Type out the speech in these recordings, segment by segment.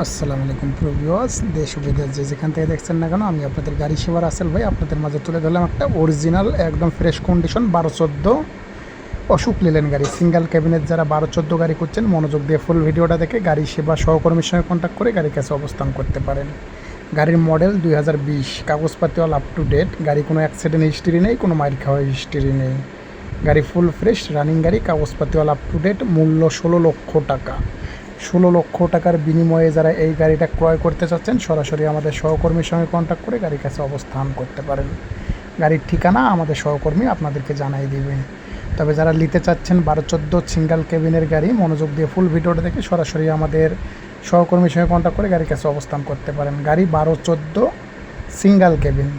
আসসালামু আলাইকুম প্রিয় ভিউয়ার্স, দেশ বিদেশ যে যেখান থেকে দেখছেন না কেন, আমি আপনাদের গাড়ি সেবার আসেল ভাই, আপনাদের মাঝে তুলে ধরলাম একটা অরিজিনাল একদম ফ্রেশ কন্ডিশন বারো চোদ্দ অসুখ নিলেন গাড়ি। সিঙ্গেল ক্যাবিনেট যারা বারো চোদ্দ গাড়ি করছেন, মনোযোগ দিয়ে ফুল ভিডিওটা দেখে গাড়ি সেবা সহকর্মীর সঙ্গে কন্ট্যাক্ট করে গাড়ির কাছে অবস্থান করতে পারেন। গাড়ির মডেল দুই হাজার বিশ কাগজপাতি অল আপ টু ডেট গাড়ি কোনো অ্যাক্সিডেন্ট হিস্ট্রি নেই, কোনো মাইর খাওয়া হিস্ট্রি নেই। গাড়ি ফুল ফ্রেশ রানিং গাড়ি কাগজপাতি অল আপ টু ডেট মূল্য ষোলো লক্ষ টাকা। ষোলো লক্ষ টাকার বিনিময়ে যারা এই গাড়িটা ক্রয় করতে চাচ্ছেন, সরাসরি আমাদের সহকর্মীর সঙ্গে কন্ট্যাক্ট করে গাড়ির কাছে অবস্থান করতে পারেন। গাড়ির ঠিকানা আমাদের সহকর্মী আপনাদেরকে জানাই দিবে। তবে যারা নিতে চাচ্ছেন বারো চোদ্দ সিঙ্গেল কেবিনের গাড়ি, মনোযোগ দিয়ে ফুল ভিডিওটা দেখে সরাসরি আমাদের সহকর্মীর সঙ্গে কন্ট্যাক্ট করে গাড়ির কাছে অবস্থান করতে পারেন। গাড়ি বারো চোদ্দ সিঙ্গেল কেবিন।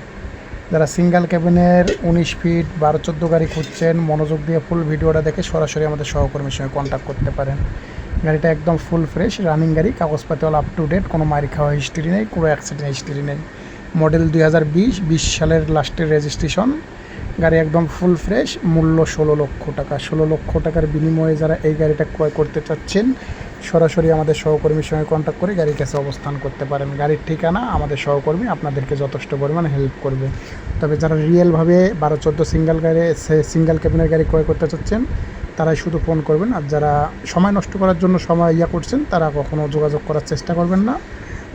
যারা সিঙ্গেল ক্যাবিনের উনিশ ফিট বারো চোদ্দ গাড়ি খুঁজছেন, মনোযোগ দিয়ে ফুল ভিডিওটা দেখে সরাসরি আমাদের সহকর্মীর সঙ্গে কন্ট্যাক্ট করতে পারেন। গাড়িটা একদম ফুল ফ্রেশ রানিং গাড়ি কাগজপাতি অল আপ টু ডেট কোনো মারি খাওয়া হিস্ট্রি নেই, কোনো অ্যাক্সিডেন্ট হিস্ট্রি নেই। মডেল দুই হাজার বিশ বিশ সালের লাস্টের রেজিস্ট্রেশন গাড়ি একদম ফুল ফ্রেশ মূল্য ষোলো লক্ষ টাকা। ষোলো লক্ষ টাকার বিনিময়ে যারা এই গাড়িটা ক্রয় করতে চাচ্ছেন, সরাসরি আমাদের সহকর্মীর সঙ্গে কন্ট্যাক্ট করে গাড়ির কাছে অবস্থান করতে পারেন। গাড়ির ঠিকানা আমাদের সহকর্মী আপনাদেরকে যথেষ্ট পরিমাণে হেল্প করবে। তবে যারা রিয়েলভাবে বারো চোদ্দ সিঙ্গেল গাড়ি সিঙ্গেল ক্যাবিনের গাড়ি ক্রয় করতে চাচ্ছেন তারাই শুধু ফোন করবেন আর যারা সময় নষ্ট করার জন্য সময় ইয়া করছেন, তারা কখনও যোগাযোগ করার চেষ্টা করবেন না।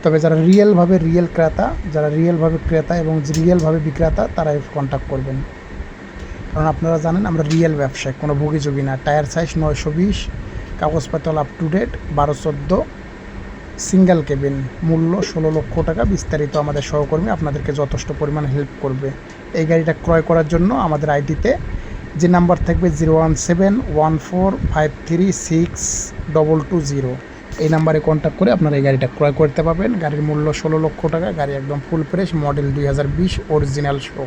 তবে যারা রিয়েলভাবে রিয়েল ক্রেতা, যারা রিয়েলভাবে ক্রেতা এবং রিয়েলভাবে বিক্রেতা, তারাই কন্ট্যাক্ট করবেন। কারণ আপনারা জানেন, আমরা রিয়েল ব্যবসায়, কোনো ভুগিযোগী না। টায়ার সাইজ নয়শো বিশ কাগজপত্র আপ টু ডেট বারো চোদ্দ সিঙ্গেল কেবিন মূল্য ষোলো লক্ষ টাকা, বিস্তারিত আমাদের সহকর্মী আপনাদেরকে যথেষ্ট পরিমাণ হেল্প করবে। এই গাড়িটা ক্রয় করার জন্য আমাদের আইডিতে যে নাম্বার থাকবে zero one seven one four five three six double two zero. এই নাম্বারে কন্ট্যাক্ট করে আপনারা এই গাড়িটা ক্রয় করতে পারবেন। গাড়ির মূল্য ষোলো লক্ষ টাকা, গাড়ি একদম ফুল ফ্রেশ মডেল দুই হাজার বিশ অরিজিনাল শো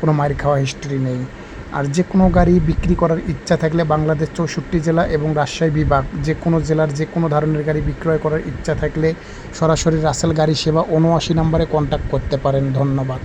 কোনো মার খাওয়া হিস্ট্রি নেই। আর যে কোনো গাড়ি বিক্রি করার ইচ্ছা থাকলে বাংলাদেশ চৌষট্টি জেলা এবং রাজশাহী বিভাগ, যে কোনো জেলার যে কোনো ধরনের গাড়ি বিক্রয় করার ইচ্ছা থাকলে সরাসরি রাসেল গাড়ি সেবা উনআশি নম্বরে কন্ট্যাক্ট করতে পারেন। ধন্যবাদ।